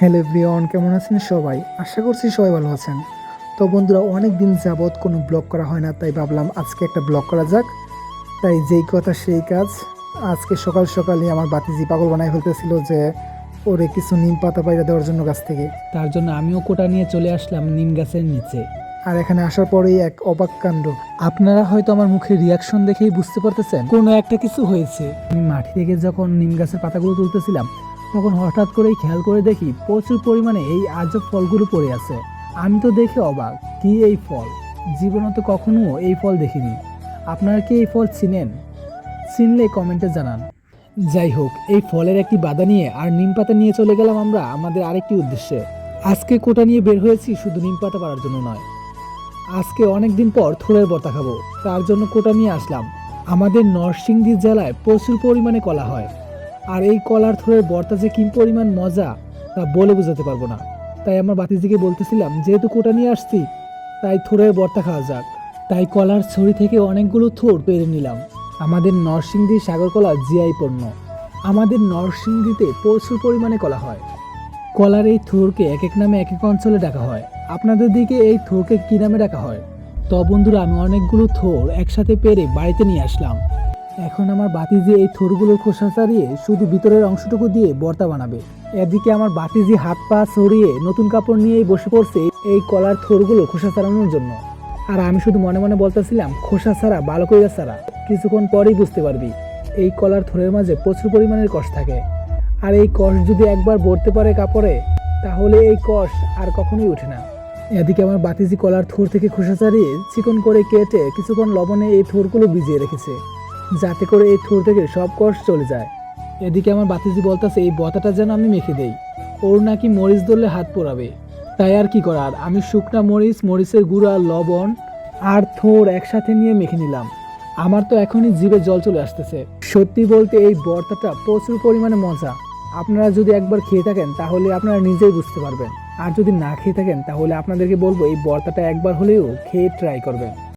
Hello everyone কেমন আছেন সবাই? আশা করছি সবাই ভালো আছেন। তো বন্ধুরা অনেক দিন যাবৎ কোনো ব্লগ করা হয় না তাই ভাবলাম আজকে একটা ব্লগ করা যাক। তাই যেই কথা সেই কাজ। আজকে সকাল সকালে আমার বাতিজি পাগল বানাই ফেলতেছিল যে ওরে কিছু নিম পাতা পাইরা দেওয়ার জন্য গাছ থেকে। তার জন্য আমিও কোটা নিয়ে চলে আসলাম নিম গাছের নিচে। আর এখানে আসার পরেই এক অবাক কাণ্ড। আপনারা হয়তো আমার মুখে রিয়াকশন দেখেই বুঝতে পারতেছেন। কোনো একটা কিছু হয়েছে। আমি মাটি থেকে যখন নিম গাছের পাতাগুলো তুলতেছিলাম তখন হঠাৎ করেই খেয়াল করে দেখি প্রচুর পরিমাণে এই আজব ফলগুলো পড়ে আছে। আমি তো দেখে অবাক, কি এই ফল? জীবনে তো কখনো এই ফল দেখিনি। আপনারা কি এই ফল চিনেন? চিনলে কমেন্টে জানান। যাই হোক, এই ফলের একটি বাধা নিয়ে আর নিম পাতা নিয়ে চলে গেলাম আমরা আমাদের আরেকটি উদ্দেশ্যে। আজকে কোটা নিয়ে বের হয়েছি শুধু নিম পাতা পাড়ার জন্য নয়। আজকে অনেক দিন পর থোড়ের বর্তা খাব, তার জন্য কোটা নিয়ে আসলাম। আমাদের নরসিংদী জেলায় প্রচুর পরিমাণে কলা হয়। আর এই কলার থোড়ের বর্তা যে কি পরিমাণ মজা, তা বলে বোঝাতে পারব না। তাই আমার বাতিজিকে বলতেছিলাম, যেহেতু কোটা নিয়ে আসছি, তাই থোড়ের বর্তা খাওয়া যাক। তাই কলার ছড়ি থেকে অনেকগুলো থোড় পেরে নিলাম। আমাদের নরসিংদী সাগর কলা জিআই পণ্য। আমাদের নরসিংদীতে প্রচুর পরিমাণে কলা হয়। কলার এই থোরকে এক এক নামে এক এক অঞ্চলে ডাকা হয়। আপনাদের দিকে এই থোরকে কী নামে ডাকা হয়? তো বন্ধুরা, আমি অনেকগুলো থোর একসাথে পেরে বাড়িতে নিয়ে আসলাম। এখন আমার বাতিজি এই থোরগুলোর খোসা ছাড়িয়ে শুধু ভিতরের অংশটুকু দিয়ে বর্তা বানাবে। এদিকে আমার বাতিজি হাত পা ছড়িয়ে নতুন কাপড় নিয়েই বসে পড়ছে এই কলার থোরগুলো খোসা ছাড়ানোর জন্য। আর আমি শুধু মনে মনে বলতেছিলাম, খোসা ছাড়া, ভালো কইরা ছাড়া, কিছুক্ষণ পরেই বুঝতে পারবি। এই কলার থোরের মাঝে প্রচুর পরিমাণের কষ থাকে। আর এই কষ যদি একবার ভরতে পারে কাপড়ে, তাহলে এই কষ আর কখনোই ওঠে না। এদিকে আমার বাতিজি কলার থোর থেকে খোসা ছাড়িয়ে চিকন করে কেটে কিছুক্ষণ লবণে এই থোরগুলো ভিজিয়ে রেখেছে। যাতে করে এই থোর থেকে সব কষ্ট চলে যায়। এদিকে আমার বাতিজি বলতেছে, এই বতাটা যেন আমি মেখে দেই। ওর নাকি মরিচ ধরলে হাত পোড়াবে। তাই আর কি করার? আমি শুকনা মরিচ, মরিচের গুঁড়া, লবণ আর থোর একসাথে নিয়ে মেখে নিলাম। আমার তো এখনই জিভে জল চলে আসতেছে। সত্যি বলতে এই বর্তাটা প্রচুর পরিমাণে মজা। আপনারা যদি একবার খেয়ে থাকেন, তাহলে আপনারা নিজেই বুঝতে পারবেন। আর যদি না খেয়ে থাকেন, তাহলে আপনাদেরকে বলব, এই বর্তাটা একবার হলেও খেয়ে ট্রাই করবেন।